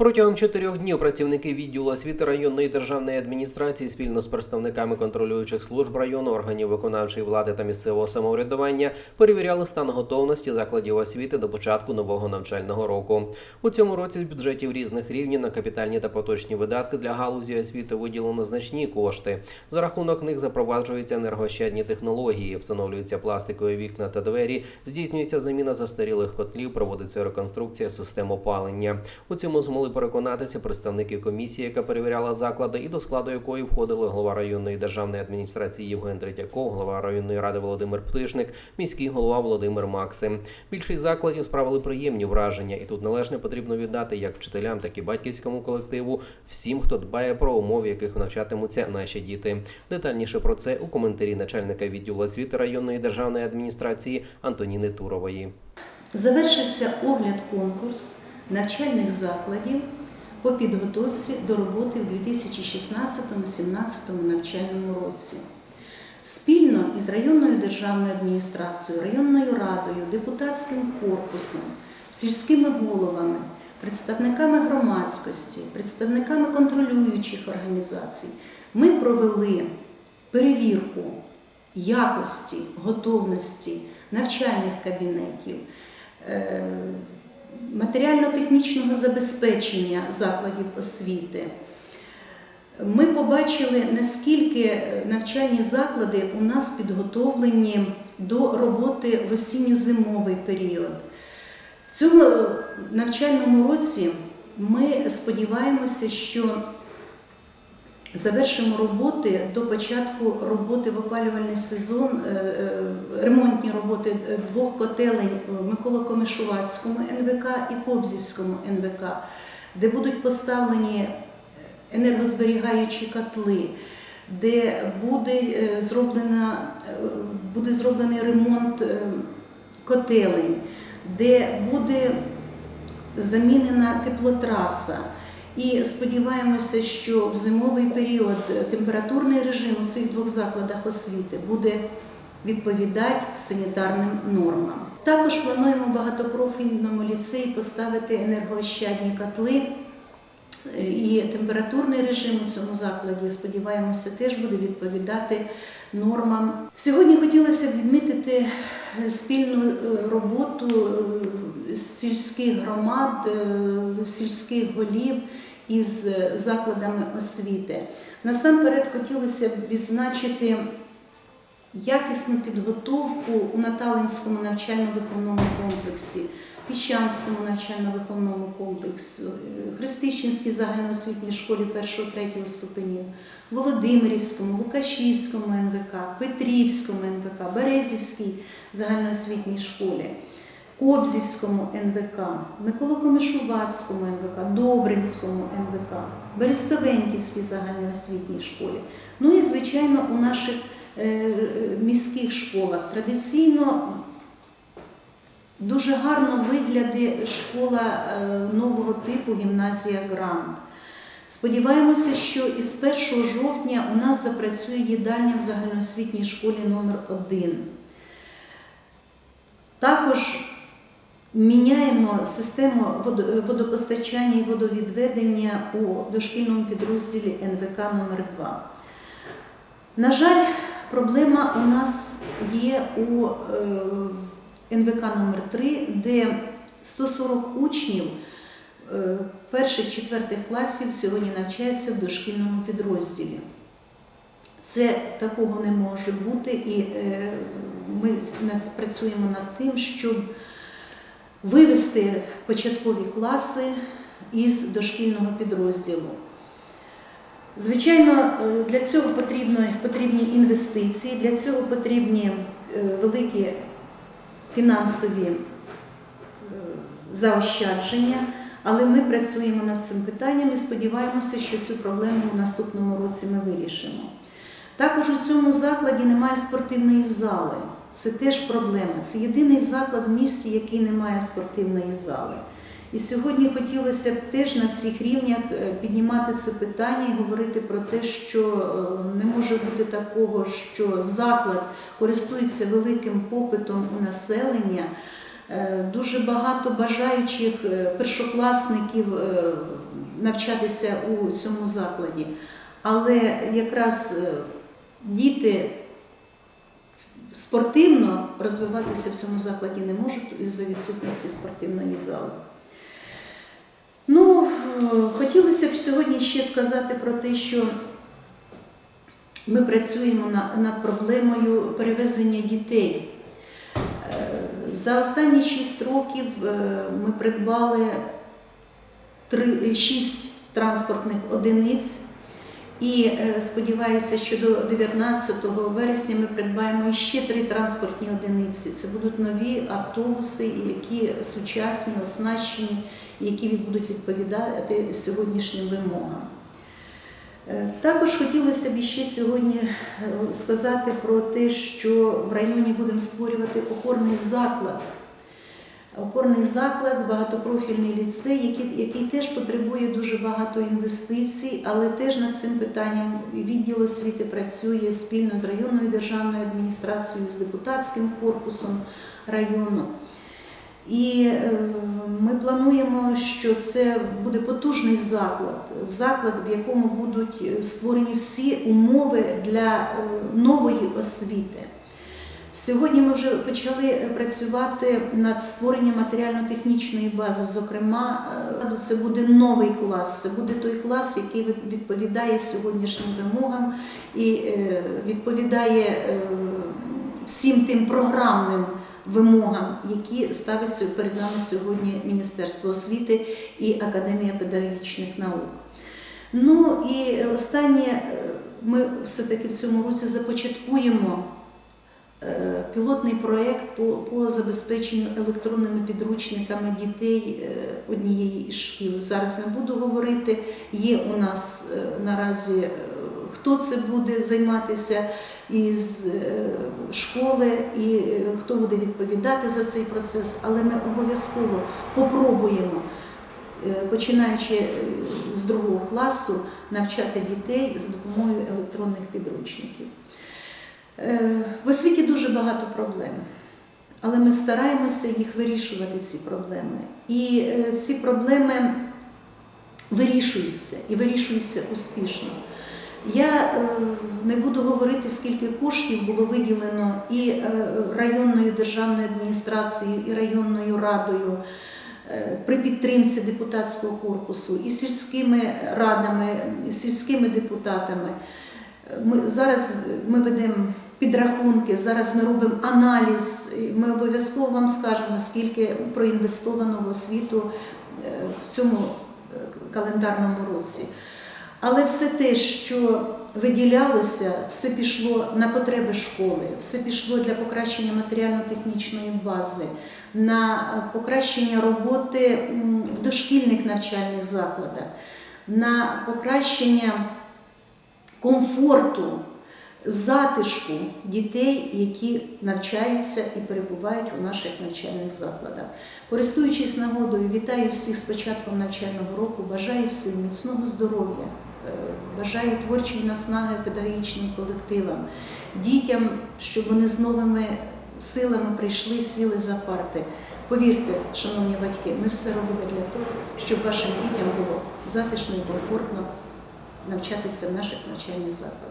Протягом чотирьох днів працівники відділу освіти районної державної адміністрації спільно з представниками контролюючих служб району, органів виконавчої влади та місцевого самоврядування перевіряли стан готовності закладів освіти до початку нового навчального року. У цьому році з бюджетів різних рівнів на капітальні та поточні видатки для галузі освіти виділено значні кошти. За рахунок них запроваджуються енергоощадні технології, встановлюються пластикові вікна та двері, здійснюється заміна застарілих котлів, проводиться реконструкція систем опалення. У цьому переконатися представники комісії, яка перевіряла заклади, і до складу якої входили голова районної державної адміністрації Євген Третьяков, голова районної ради Володимир Птишник, міський голова Володимир Максим. Більшість закладів справили приємні враження, і тут належне потрібно віддати як вчителям, так і батьківському колективу, всім, хто дбає про умови, яких навчатимуться наші діти. Детальніше про це у коментарі начальника відділу освіти районної державної адміністрації Антоніни Турової. Завершився огляд конкурс навчальних закладів по підготовці до роботи в 2016-2017 навчальному році. Спільно із районною державною адміністрацією, районною радою, депутатським корпусом, сільськими головами, представниками громадськості, представниками контролюючих організацій ми провели перевірку якості, готовності навчальних кабінетів, е, матеріально-технічного забезпечення закладів освіти. Ми побачили, наскільки навчальні заклади у нас підготовлені до роботи в осінньо-зимовий період. В цьому навчальному році ми сподіваємося, що завершимо роботи до початку роботи в опалювальний сезон, е, е, ремонтні роботи двох котелень в Микола-Комишувацькому НВК і Кобзівському НВК, де будуть поставлені енергозберігаючі котли, де буде, е, зроблена, буде зроблений ремонт котелень, де буде замінена теплотраса. І сподіваємося, що в зимовий період температурний режим у цих двох закладах освіти буде відповідати санітарним нормам. Також плануємо багатопрофільному ліцеї поставити енергоощадні котли. І температурний режим у цьому закладі, сподіваємося, теж буде відповідати нормам. Сьогодні хотілося б відмітити спільну е, роботу е, сільських громад, е, сільських голів із закладами освіти. Насамперед хотілося б відзначити якісну підготовку у Наталинському навчально-виховному комплексі. Піщанському навчально-виховному комплексу, Христищенській загальноосвітній школі 1-3 ступенів, Володимирівському, Лукашівському НВК, Петрівському НВК, Березівській загальноосвітній школі, Кобзівському НВК, Миколо-Комишувацькому НВК, Добринському НВК, Берестовенківській загальноосвітній школі. Ну і, звичайно, у наших е, міських школах традиційно Дуже гарно виглядає школа е, нового типу гімназія Грант. Сподіваємося, що із 1 жовтня у нас запрацює їдальня в загальноосвітній школі номер 1 Також міняємо систему водопостачання і водовідведення у дошкільному підрозділі НВК номер 2 На жаль, проблема у нас є у е, НВК номер 3 де 140 учнів е, перших-четвертих класів сьогодні навчаються в дошкільному підрозділі. Це такого не може бути, і е, ми працюємо над тим, щоб вивести початкові класи із дошкільного підрозділу. Звичайно, е, для цього потрібно, потрібні інвестиції, для цього потрібні великі фінансові е, заощадження, але ми працюємо над цим питанням і сподіваємося, що цю проблему в наступному році ми вирішимо. Також у цьому закладі немає спортивної зали. Це теж проблема. Це єдиний заклад в місті, який не має спортивної зали. І сьогодні хотілося б теж на всіх рівнях е, піднімати це питання і говорити про те, що е, не може бути такого, що заклад користується великим попитом у населення, Е, Дуже багато бажаючих першокласників навчатися у цьому закладі. Але якраз діти спортивно розвиватися в цьому закладі не можуть із-за відсутності спортивної зали. Ну, хотілося б сьогодні ще сказати про те, що ми працюємо над проблемою перевезення дітей. Е, За останні 6 років е, ми придбали три- 6 транспортних одиниць. І е, сподіваюся, що до 19 вересня ми придбаємо ще три транспортні одиниці. Це будуть нові автобуси, які сучасні, оснащені, які будуть відповідати сьогоднішнім вимогам. Е, Також хотілося б ще сьогодні е, сказати про те, що в районі будемо створювати опорний заклад. Опорний заклад, багатопрофільний ліцей, який, який теж потребує дуже багато інвестицій, але теж над цим питанням відділ освіти працює спільно з районною державною адміністрацією, з депутатським корпусом району. І е, ми плануємо, що це буде потужний заклад, заклад, в якому будуть е, створені всі умови для е, нової освіти. Сьогодні ми вже почали працювати над створенням матеріально-технічної бази. Зокрема, е, це буде новий клас, це буде той клас, який відповідає сьогоднішнім вимогам і е, відповідає е, всім тим програмним вимогам, які ставиться перед нами сьогодні Міністерство освіти і Академія педагогічних наук. Ну і останнє, ми все-таки в цьому році започаткуємо пілотний проєкт по, по забезпеченню електронними підручниками дітей е, однієї із шкіл. Зараз не буду говорити, є у нас е, наразі е, хто це буде займатися із е, школи і е, хто буде відповідати за цей процес, але ми обов'язково попробуємо, е, починаючи е, з другого класу, навчати дітей за допомогою електронних підручників. Е, В освіті дуже багато проблем, але ми стараємося їх вирішувати, ці проблеми. І е, ці проблеми вирішуються і вирішуються успішно. Я е, не буду говорити, скільки коштів було виділено і районною державною адміністрацією, і районною радою при підтримці депутатського корпусу, і сільськими радами, і сільськими депутатами. Ми зараз ми ведемо підрахунки, зараз ми робимо аналіз. Ми обов'язково вам скажемо, скільки проінвестовано в освіту е, в цьому е, календарному році. Але все те, що виділялося, все пішло на потреби школи, все пішло для покращення матеріально-технічної бази, на покращення роботи в дошкільних навчальних закладах, на покращення комфорту, затишку дітей, які навчаються і перебувають у наших навчальних закладах. Користуючись нагодою, вітаю всіх з початком навчального року, бажаю всім міцного здоров'я, е, бажаю творчої наснаги педагогічним колективам, дітям, щоб вони з новими силами прийшли, сіли за парти. Повірте, шановні батьки, ми все робимо для того, щоб вашим дітям було затишно і комфортно навчатися в наших навчальних закладах.